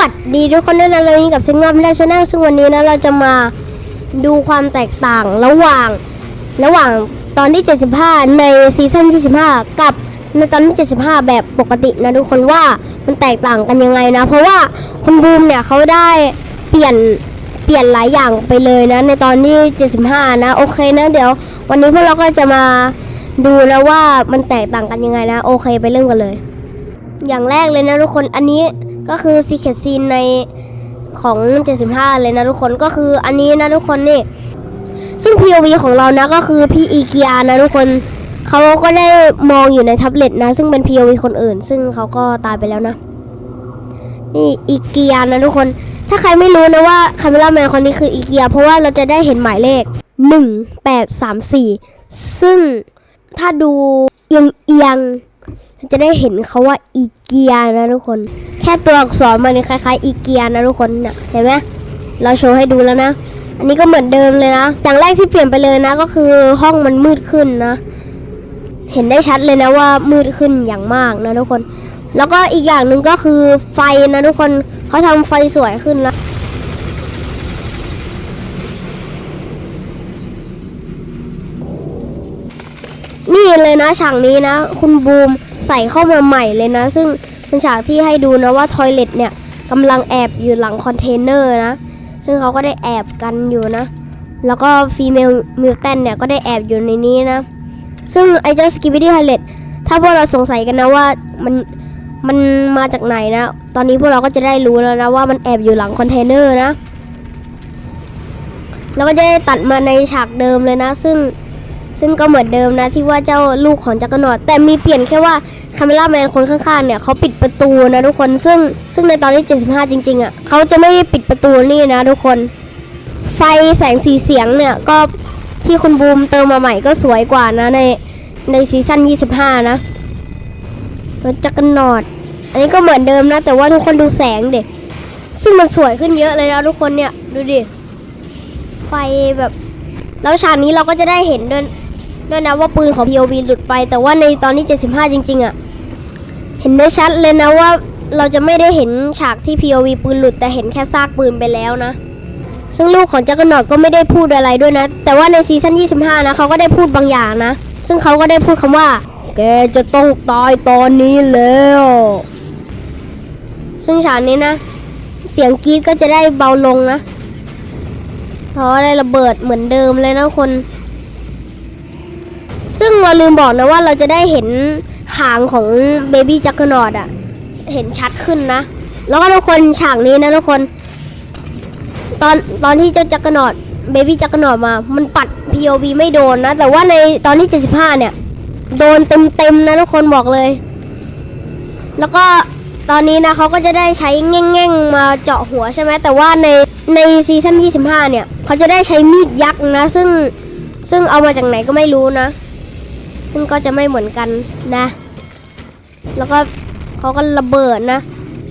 วัสดีทุกคนด้วยนะเรานี้กับซิงค์ไม่ได้ชแนลซึ่งวันนี้นะเราจะมาดูความแตกต่างระหว่างระหว่างตอนที่ 75 ในซีซั่นที่15กับในตอนที่ 75 แบบปกตินะทุกคนว่ามันแตกต่างกันยังไงนะ เพราะว่าคุณบูมเนี่ยเขาได้เปลี่ยนเปลี่ยนหลายอย่างไปเลยนะ ในตอนที่ 75 นะโอเคนะเดี๋ยว วันนี้พวกเราก็จะมาดูนะว่ามันแตกต่างกันยังไงนะ โอเคไปเริ่มกันเลย อย่างแรกเลยนะทุกคนอันนี้ ก็คือ Secret Scene ในของ 75 เลยนะทุกคนก็คืออันนี้นะทุกคนนี่ซึ่ง POV ของเรานะก็คือพี่อีเกียนะทุกคนเขาก็ได้มองอยู่ในแท็บเล็ตนะ ซึ่งเป็น POV คนอื่น ซึ่งเขาก็ตายไปแล้วนะ นี่อีเกียนะทุกคน ถ้าใครไม่รู้นะว่าคาเมล่าแมนคนนี้คืออีเกีย เพราะว่าเราจะได้เห็นหมายเลข 1 8 3 4 ซึ่งถ้าดูเอียงเอียง จะได้เห็นเขาว่าอีเกียนะทุกคน แค่ตัวอักษรมันคล้ายๆอีเกียนะทุกคนเนี่ยเห็นไหมเราโชว์ให้ดูแล้วนะ อันนี้ก็เหมือนเดิมเลยนะอย่างแรกที่เปลี่ยนไปเลยนะ ก็คือห้องมันมืดขึ้นนะ เห็นได้ชัดเลยนะว่ามืดขึ้นอย่างมากนะทุกคน แล้วก็อีกอย่างหนึ่งก็คือไฟนะทุกคนเขาทำไฟสวยขึ้นนะนี่เลยนะฉากนี้นะ คุณบูม ใส่เข้ามาใหม่เลยนะ ซึ่งเป็นฉากที่ให้ดูนะว่าทอยเล็ตเนี่ยกำลังแอบอยู่หลังคอนเทนเนอร์นะ ซึ่งเขาก็ได้แอบกันอยู่นะ แล้วก็ฟีเมลมิวแตนเนี่ยก็ได้แอบอยู่ในนี้นะ ซึ่งไอเจ้าสกิบิดี้ไฮเลตถ้าพวกเราสงสัยกันนะว่ามันมันมาจากไหนนะ ตอนนี้พวกเราก็จะได้รู้แล้วนะว่ามันแอบอยู่หลังคอนเทนเนอร์นะ แล้วก็จะได้ตัดมาในฉากเดิมเลยนะ ซึ่ง ซึ่งก็เหมือนเดิมนะที่ว่าเจ้าลูกของจักรนอดแต่มีเปลี่ยนแค่ว่าคาเมล่าแมนคนข้างๆเนี่ยเขาปิดประตูนะทุกคนซึ่งซึ่งในตอนที่ 75 จริงๆอะเขาจะไม่ได้ปิดประตูนี่นะทุกคน ไฟแสงสีเสียงเนี่ยก็ที่คุณบูมเติมมาใหม่ก็สวยกว่านะในในซีซั่น 25 นะรถจักรนอด อันนี้ก็เหมือนเดิมนะ แต่ว่าทุกคนดูแสงเด็กซึ่งมันสวยขึ้นเยอะเลยนะทุกคนเนี่ยดูดิไฟแบบ แล้วฉากนี้เราก็จะได้เห็นด้วยด้วยนะว่าปืนของ POV หลุดไป แต่ว่าในตอนนี้ 75 จริง ๆอะ เห็นได้ชัดเลยนะว่าเราจะไม่ได้เห็นฉากที่ POV ปืนหลุด แต่เห็นแค่ซากปืนไปแล้วนะ ซึ่งลูกของจักรนอดก็ไม่ได้พูดอะไรด้วยนะ แต่ว่าในซีซั่น 25 นะเขาก็ได้พูดบางอย่างนะ ซึ่งเขาก็ได้พูดคำว่า แกจะต้องตายตอนนี้แล้ว ซึ่งฉากนี้นะ เสียงกรี๊ดก็จะได้เบาลงนะ เพราะได้ระเบิดเหมือนเดิมเลยนะคน ซึ่งเราลืมบอกนะว่าเราจะได้เห็นหางของเบบี้จักรนอดอะเห็นชัดขึ้นนะ แล้วก็ทุกคนฉากนี้นะทุกคน ตอนตอนที่เจ้าจักรนอดเบบี้จักรนอดมา มันปัด POV ไม่โดนนะ แต่ว่าในตอนที่ 75 เนี่ย โดนเต็มๆนะทุกคนบอกเลย แล้วก็ ตอนนี้นะเขาก็จะได้ใช้แง่งๆมาเจาะหัวใช่ไหมแต่ว่าในในซีซั่น25 เนี่ยเขาจะได้ใช้มีดยักษ์นะ ซึ่งซึ่งเอามาจากไหนก็ไม่รู้นะ ซึ่งก็จะไม่เหมือนกันนะ แล้วก็เขาก็ระเบิดนะ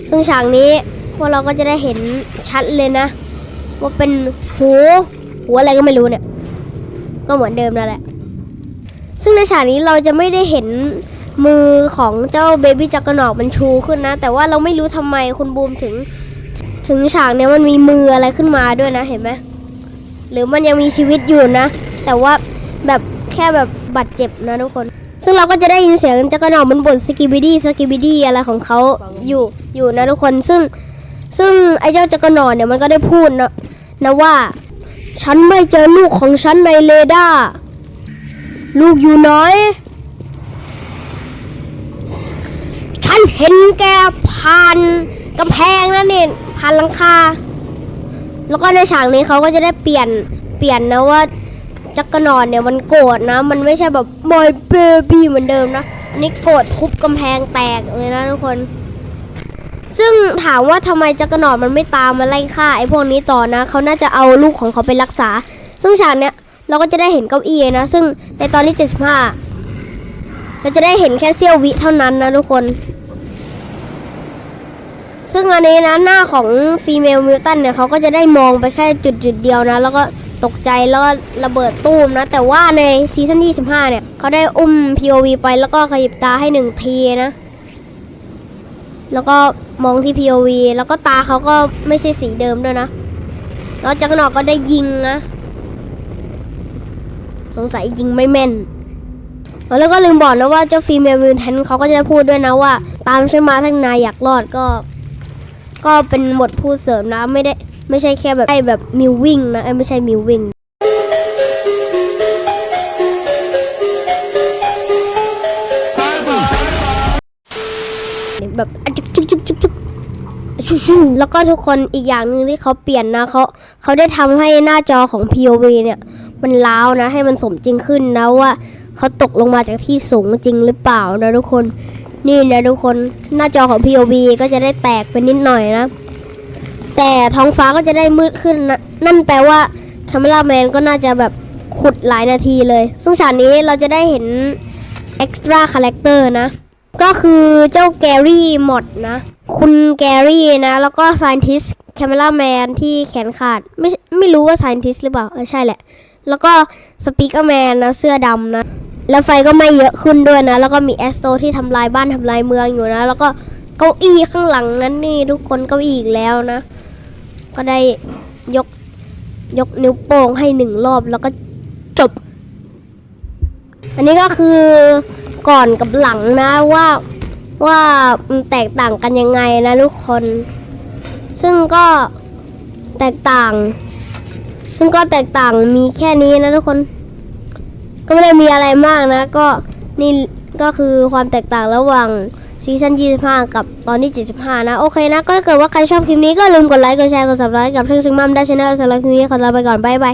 ซึ่งฉากนี้พวกเราก็จะได้เห็นชัดเลยนะ ว่าเป็นหูหูอะไรก็ไม่รู้เนี่ย ก็เหมือนเดิมนั่นแหละ ซึ่งในฉากนี้เราจะไม่ได้เห็น มือของเจ้าเบบี้จักรนอกมันชูขึ้นนะ แต่ว่าเราไม่รู้ทำไมคุณบูมถึง ถึงฉากเนี้ยมันมีมืออะไรขึ้นมาด้วยนะเห็นไหมหรือมันยังมีชีวิตอยู่นะ แต่ว่าแบบแค่แบบบาดเจ็บนะทุกคน ซึ่งเราก็จะได้ยินเสียงจักรนอกมันบ่นสกิบิดี้สกิบิดี้อะไรของเขาอยู่อยู่นะทุกคนซึ่งซึ่งไอ้เจ้าจักรนอกเนี่ยมันก็ได้พูดนะนะว่า ฉันไม่เจอลูกของฉันในเรดาร์ลูกอยู่ไหน นเห็นแกผ่านกำแพงนั่นนี่ผ่านหลังคา แล้วก็ในฉากนี้เขาก็จะได้เปลี่ยนเปลี่ยนนะว่าจักรนอนเนี่ยมันโกรธนะ มันไม่ใช่แบบ my baby เหมือนเดิมนะอันนี้โกรธทุบกำแพงแตกเลยนะทุกคน ซึ่งถามว่าทำไมจักรนอนมันไม่ตามมาไล่ฆ่าไอ้พวกนี้ต่อนะเขาน่าจะเอาลูกของเขาไปรักษา ซึ่งฉากเนี้ยเราก็จะได้เห็นเก้าอี้นะ ซึ่งในตอนที่75เราจะได้เห็นแค่เสี้ยววิเท่านั้นนะทุกคน ซึ่งอันนี้นะหน้าของฟีเมลมิวตันเนี่ยเขาก็จะได้มองไปแค่จุดจุดเดียวนะ แล้วก็ตกใจแล้วก็ระเบิดตู้มนะ แต่ว่าในซีซั่น25 เนี่ยเขาได้อุ้ม POV ไปแล้วก็ขยิบตาให้หนึ่งทีนะ แล้วก็มองที่ POV แล้วก็ตาเขาก็ไม่ใช่สีเดิมด้วยนะ แล้วจักรนอกก็ได้ยิงนะ สงสัยยิงไม่แม่นแล้วก็ลืมบอกนะว่าเจ้าฟีเมลวินแทนเขาก็จะพูดด้วยนะว่า ตามฉันมาทั้งนายอยากรอดก็ ก็เป็นบทพูดเสริมนะไม่ได้ไม่ใช่แค่แบบไอ้แบบมิววิ่งนะเอ้ยไม่ใช่มิววิ่งแบบจุกจุกจุกจุกจุกชูชูแล้วก็ทุกคนอีกอย่างหนึ่งที่เขาเปลี่ยนนะเขาเขาได้ทำให้หน้าจอของ POV เนี่ยมันล้าวนะให้มันสมจริงขึ้นนะว่าเขาตกลงมาจากที่สูงจริงหรือเปล่านะทุกคน นี่นะทุกคนหน้าจอของ POV ก็จะได้แตกไปนิดหน่อยนะ แต่ท้องฟ้าก็จะได้มืดขึ้นนะนั่นแปลว่าคาเมราแมนก็น่าจะแบบขุดหลายนาทีเลย ซึ่งฉากนี้เราจะได้เห็น extra character นะ ก็คือเจ้าแกรี่หมดนะ คุณแกรี่นะ แล้วก็ scientist cameraman ที่แขนขาด ไม่ไม่รู้ว่า scientist หรือเปล่าเออใช่แหละ แล้วก็ speaker man นะเสื้อดำนะ แล้วไฟก็ไม่เยอะขึ้นด้วยนะ แล้วก็มีแอสโตที่ทำลายบ้านทำลายเมืองอยู่นะ แล้วก็เก้าอี้ข้างหลังนั้นนี่ทุกคนเก้าอี้อีกแล้วนะ ก็ได้ยกยกนิ้วโป้งให้หนึ่งรอบแล้วก็จบ อันนี้ก็คือก่อนกับหลังนะว่าว่ามันแตกต่างกันยังไงนะทุกคน ซึ่งก็แตกต่าง ซึ่งก็แตกต่างมีแค่นี้นะทุกคน ก็ไม่ได้มีอะไรมากนะ ก็นี่ก็คือความแตกต่างระหว่างซีซั่น25 กับตอนที่ 75 นะ โอเคนะ ก็ถ้าเกิดว่าใครชอบคลิปนี้ก็ลืมกดไลค์ กดแชร์ กด subscribe กับช่องซิงมัมได้ช anel สำหรับคลิปนี้ขอลาไปก่อน บ๊ายบาย